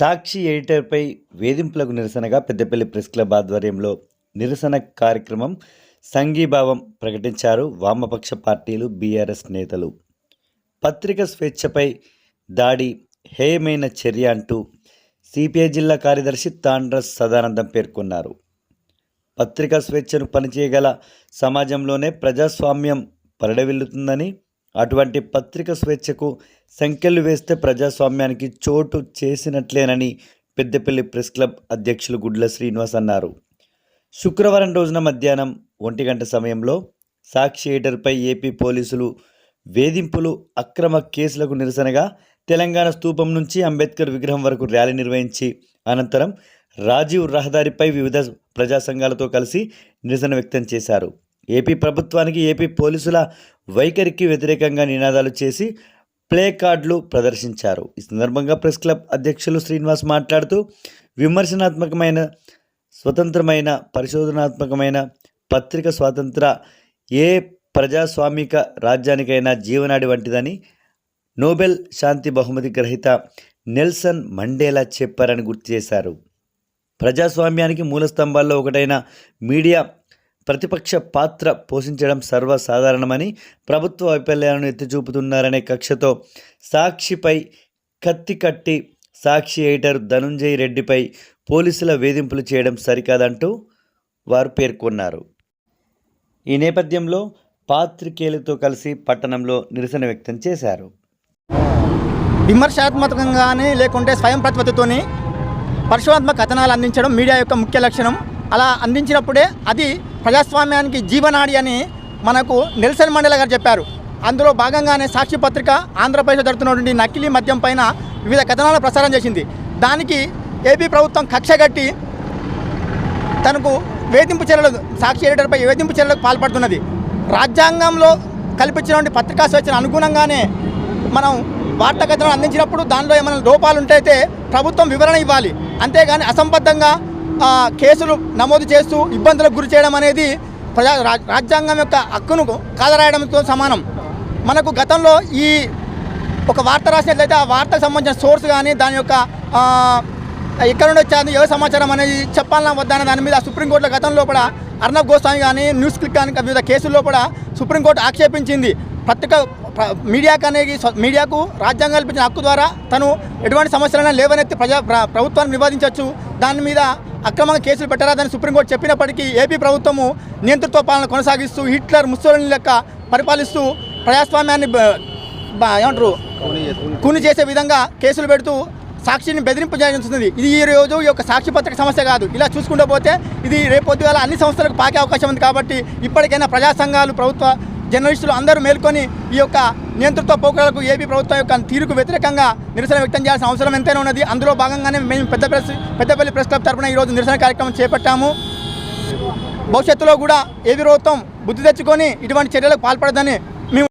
సాక్షి ఎడిటర్పై వేధింపులకు నిరసనగా Peddapalli press club ఆధ్వర్యంలో నిరసన కార్యక్రమం సంఘీభావం ప్రకటించారు వామపక్ష పార్టీలు బీఆర్ఎస్ నేతలు. పత్రిక స్వేచ్ఛపై దాడి హేయమైన చర్య అంటూ సిపిఐ జిల్లా కార్యదర్శి తాండ్రస్ సదానందం పేర్కొన్నారు. పత్రికా స్వేచ్ఛను పనిచేయగల సమాజంలోనే ప్రజాస్వామ్యం పరిడవిల్లుతుందని అటువంటి పత్రిక స్వేచ్ఛకు సంఖ్యలు వేస్తే ప్రజాస్వామ్యానికి చోటు చేసినట్లేనని పెద్దపల్లి ప్రెస్ క్లబ్ అధ్యక్షులు గుడ్ల శ్రీనివాస్ అన్నారు. శుక్రవారం రోజున మధ్యాహ్నం ఒంటి గంట సమయంలో సాక్షి ఎడిటర్పై ఏపీ పోలీసులు వేధింపులు అక్రమ కేసులకు నిరసనగా తెలంగాణ స్తూపం నుంచి అంబేద్కర్ విగ్రహం వరకు ర్యాలీ నిర్వహించి అనంతరం రాజీవ్ రహదారిపై వివిధ ప్రజా సంఘాలతో కలిసి నిరసన వ్యక్తం చేశారు. ఏపీ ప్రభుత్వానికి ఏపీ పోలీసుల వైఖరికి వ్యతిరేకంగా నినాదాలు చేసి ప్లే కార్డులు ప్రదర్శించారు. ఈ సందర్భంగా ప్రెస్ క్లబ్ అధ్యక్షులు శ్రీనివాస్ మాట్లాడుతూ విమర్శనాత్మకమైన స్వతంత్రమైన పరిశోధనాత్మకమైన పత్రిక స్వాతంత్ర ఏ ప్రజాస్వామిక రాజ్యానికైనా జీవనాడి వంటిదని నోబెల్ శాంతి బహుమతి గ్రహీత నెల్సన్ మండేలా చెప్పారని గుర్తు చేశారు. ప్రజాస్వామ్యానికి మూల స్తంభాల్లో ఒకటైన మీడియా ప్రతిపక్ష పాత్ర పోషించడం సర్వసాధారణమని ప్రభుత్వ వైఫల్యాలను ఎత్తిచూపుతున్నారనే కక్షతో సాక్షిపై కత్తి కట్టి సాక్షి ఎడిటర్ ధనుంజయ్ రెడ్డిపై పోలీసుల వేధింపులు చేయడం సరికాదంటూ వారు పేర్కొన్నారు. ఈ నేపథ్యంలో పాత్రికేయులతో కలిసి పట్టణంలో నిరసన వ్యక్తం చేశారు. విమర్శాత్మకంగానే లేకుంటే స్వయం ప్రతిపత్తితోని పరిశోధాత్మక కథనాలు అందించడం మీడియా యొక్క ముఖ్య లక్షణం. అలా అందించినప్పుడే అది ప్రజాస్వామ్యానికి జీవనాడి అని మనకు నెల్సన్ మండల గారు చెప్పారు. అందులో భాగంగానే సాక్షి పత్రిక ఆంధ్రప్రదేశ్ జరుగుతున్నటువంటి నకిలీ మద్యం పైన వివిధ కథనాలు ప్రసారం చేసింది. దానికి ఏపీ ప్రభుత్వం కక్షగట్టి తనకు వేధింపు చర్యలు సాక్షి ఎడిటర్పై వేధింపు చర్యలకు పాల్పడుతున్నది. రాజ్యాంగంలో కల్పించినటువంటి పత్రికా స్వేచ్ఛను అనుగుణంగానే మనం వార్తా కథనాలు అందించినప్పుడు దానిలో ఏమైనా లోపాలు ఉంటే ప్రభుత్వం వివరణ ఇవ్వాలి. అంతేగాని అసంబద్ధంగా కేసులు నమోదు చేస్తూ ఇబ్బందులకు గురి చేయడం అనేది ప్రజా రాజ్యాంగం యొక్క హక్కును కాదరాయడంతో సమానం. మనకు గతంలో ఈ ఒక వార్త రాసినట్లయితే ఆ వార్తకు సంబంధించిన సోర్స్ కానీ దాని యొక్క ఎక్కడ నుండి వచ్చేది ఏ సమాచారం అనేది చెప్పాలన్నా వద్దన్న దాని మీద సుప్రీంకోర్టులో గతంలో కూడా అర్ణబ్ గోస్వామి కానీ న్యూస్ క్లిక్ కానీ వివిధ కేసుల్లో కూడా సుప్రీంకోర్టు ఆక్షేపించింది. పత్రిక మీడియాకు అనేది మీడియాకు రాజ్యాంగం కల్పించిన హక్కు ద్వారా తను ఎటువంటి సమస్యలైనా లేవనెత్తి ప్రజా ప్రభుత్వాన్ని నివాదించవచ్చు దాని మీద అక్రమంగా కేసులు పెట్టరాదని సుప్రీంకోర్టు చెప్పినప్పటికీ ఏపీ ప్రభుత్వము నియంతృత్వ పాలన కొనసాగిస్తూ హిట్లర్ ముస్సోలిని లెక్క పరిపాలిస్తూ ప్రజాస్వామ్యాన్ని ఏమంటారు? కూని చేసే విధంగా కేసులు పెడుతూ సాక్షిని బెదిరింపు చేయాల్సింది ఇది ఈ రోజు ఈ యొక్క సాక్షి పత్రిక సమస్య కాదు. ఇలా చూసుకుంటూ పోతే ఇది రేపు పొద్దుగాల అన్ని సంస్థలకు పాకే అవకాశం ఉంది కాబట్టి ఇప్పటికైనా ప్రజా సంఘాలు ప్రభుత్వ జర్నలిస్టులు అందరూ మేల్కొని ఈ యొక్క నియంతృత్వ పోకడలకు ఏపీ ప్రభుత్వం యొక్క తీరుకు వ్యతిరేకంగా నిరసన వ్యక్తం చేయాల్సిన అవసరం ఎంతైనా ఉన్నది. అందులో భాగంగానే మేము పెద్ద ప్రెస్ పెద్దపల్లి ప్రెస్ క్లబ్ తరఫున ఈరోజు నిరసన కార్యక్రమం చేపట్టాము. భవిష్యత్తులో కూడా ఏపీ ప్రభుత్వం బుద్ధి తెచ్చుకొని ఇటువంటి చర్యలకు పాల్పడదని